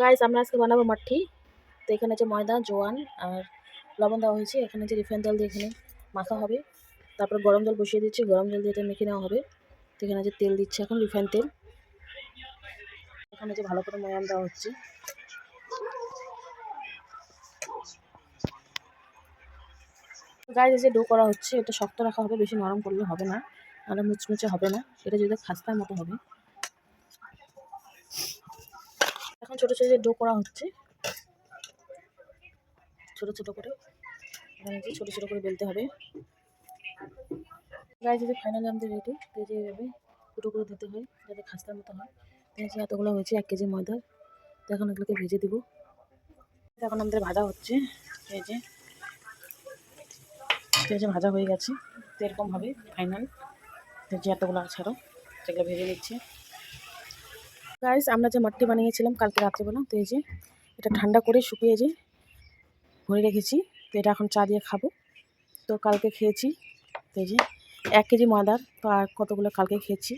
Guys আমরা আজকে বানাবো মাঠি তো এখানে যে ময়দা, জোয়ান আর লবণ দেওয়া হয়েছে, এখানে যে রিফাইন তেল দিয়ে এখানে মাখা হবে। তারপর গরম জল বসিয়ে দিচ্ছি, গরম জল দিয়ে মেখে নেওয়া হবে। তো এখানে যে তেল দিচ্ছে এখন, রিফাইন তেল। এখানে যে ভালো করে ময়াম দেওয়া হচ্ছে। গায়ে যে ডো করা হচ্ছে, এটা শক্ত রাখা হবে, বেশি নরম করলে হবে না। আর মুচমুচে হবে না। এটা যদি খাস্তার মতো হবে এখন ছোটো ছোটো ডো করা হচ্ছে। ছোটো ছোটো করে। এখানে ছোটো ছোটো করে বেলতে হবে। গায়ে যদি ফাইনালি আমাদের রেডি যে এভাবে ফুটো করে দিতে হয়, যাতে খাস্তার মতো হয়। যে এতগুলো হয়েছে, এক কেজি ময়দা। তো এখন এগুলোকে ভেজে দিব। এখন আমাদের ভাজা হচ্ছে। এই যে ভাজা হয়ে গেছে। তো এরকম হবে ফাইনাল যে এতগুলো আরও সেগুলো ভেজে নিচ্ছে। গাইস আমরা যে মাটি বানিয়েছিলাম কালকে রাত্রেবেলা, তো এই যে এটা ঠান্ডা করে শুকিয়ে যে ভরে রেখেছি, তো এটা এখন চা দিয়ে খাব। তো কালকে খেয়েছি, তো এই যে এক কেজি মাদার তো আর কতগুলো কালকে খেয়েছি।